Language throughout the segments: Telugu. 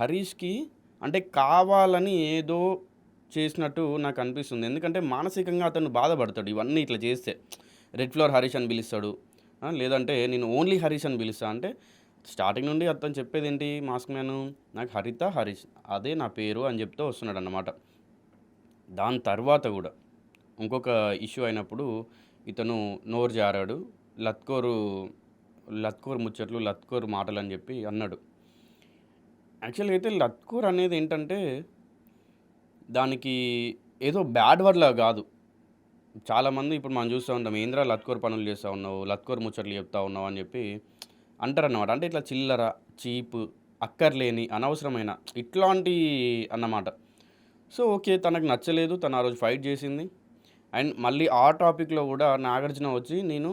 హరీష్‌కి అంటే కావాలని ఏదో చేసినట్టు నాకు అనిపిస్తుంది. ఎందుకంటే మానసికంగా అతను బాధపడతాడు ఇవన్నీ ఇట్లా చేస్తే. రెడ్ ఫ్లవర్ హరీష్ అని పిలుస్తాడు. లేదంటే నేను ఓన్లీ హరీష్ అని పిలుస్తా. అంటే స్టార్టింగ్ నుండి అతను చెప్పేదేంటి మాస్క్ మ్యాను నాకు హరిత, హరీష్ అదే నా పేరు అని చెప్తూ వస్తున్నాడన్నమాట. దాని తర్వాత కూడా ఇంకొక ఇష్యూ అయినప్పుడు ఇతను నోరు జారాడు. లత్కోరు లత్కోర్ ముచ్చట్లు, లత్కోర్ అని చెప్పి అన్నాడు. యాక్చువల్‌గా అయితే లత్కోర్ అనేది ఏంటంటే దానికి ఏదో బ్యాడ్ వర్డ్‌లా కాదు చాలామంది ఇప్పుడు మనం చూస్తా ఉంటాం. ఏంద్రా లత్కోర్ పనులు చేస్తూ ఉన్నావు, లత్కూర్ ముచ్చట్లు చెప్తా ఉన్నావు అని చెప్పి అంటారన్నమాట. అంటే ఇట్లా చిల్లర, చీప్, అక్కర్లేని, అనవసరమైన ఇట్లాంటి అన్నమాట. So, okay. తనకు నచ్చలేదు. తను ఆ రోజు ఫైట్ చేసింది. అండ్ మళ్ళీ ఆ టాపిక్‌లో కూడా నాగార్జున వచ్చి నేను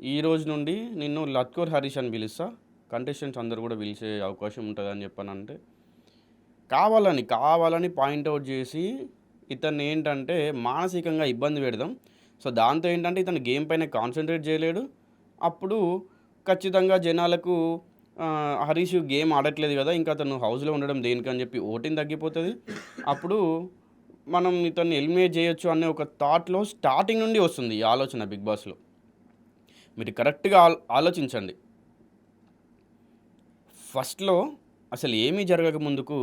ఈ రోజు నుండి నిన్ను లత్కోర్ హరీష్ అని పిలుస్తా. కంటెస్టెంట్స్ అందరు కూడా పిలిచే అవకాశం ఉంటుంది అని చెప్పానంటే కావాలని, కావాలని పాయింట్ చేసి ఇతన్ని ఏంటంటే మానసికంగా ఇబ్బంది పెడదాం. సో, దాంతో ఏంటంటే ఇతను గేమ్ పైన కాన్సన్ట్రేట్ చేయలేడు. అప్పుడు ఖచ్చితంగా జనాలకు హరీష్ గేమ్ ఆడట్లేదు కదా ఇంకా అతను హౌస్‌లో ఉండడం దేనికని చెప్పి ఓటింగ్ తగ్గిపోతుంది అప్పుడు మనం ఇతన్ని ఎలిమినేట్ చేయొచ్చు అనే ఒక థాట్‌లో స్టార్టింగ్ నుండి వస్తుంది ఈ ఆలోచన బిగ్ బాస్‌లో. మీరు కరెక్ట్‌గా ఆలోచించండి. ఫస్ట్‌లో అసలు ఏమీ జరగక ముందుకు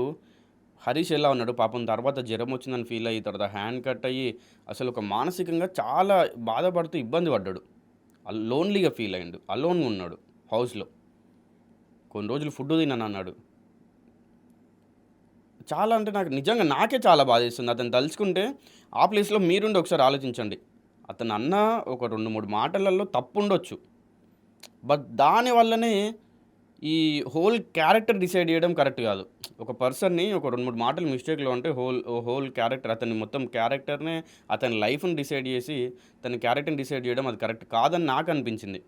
హరీష్ ఎలా ఉన్నాడు పాపం తర్వాత జ్వరం వచ్చిందని ఫీల్ అయ్యి తర్వాత హ్యాండ్ కట్ అయ్యి అసలు ఒక మానసికంగా చాలా బాధపడుతూ ఇబ్బంది పడ్డాడు. లోన్లీగా ఫీల్ అయ్యాడు అలోన్‌గా ఉన్నాడు హౌస్‌లో. కొన్ని రోజులు ఫుడ్ తిననన్నాడు. చాలా అంటే నాకు నిజంగా నాకే చాలా బాధేస్తుంది. అతను తలుచుకుంటే ఆ ప్లేస్‌లో మీరుండి ఒకసారి ఆలోచించండి. అతను అన్న ఒక 2, 3 మాటలలో తప్పు ఉండొచ్చు బట్ దానివల్లనే ఈ హోల్ క్యారెక్టర్ డిసైడ్ చేయడం కరెక్ట్ కాదు. ఒక పర్సన్‌ని ఒక 2, 3 మాటలు మిస్టేక్‌లో ఉంటే హోల్ హోల్ క్యారెక్టర్ అతని మొత్తం క్యారెక్టర్‌నే అతని లైఫ్‌ని డిసైడ్ చేసి తన క్యారెక్టర్‌ని డిసైడ్ చేయడం అది కరెక్ట్ కాదని నాకు అనిపించింది.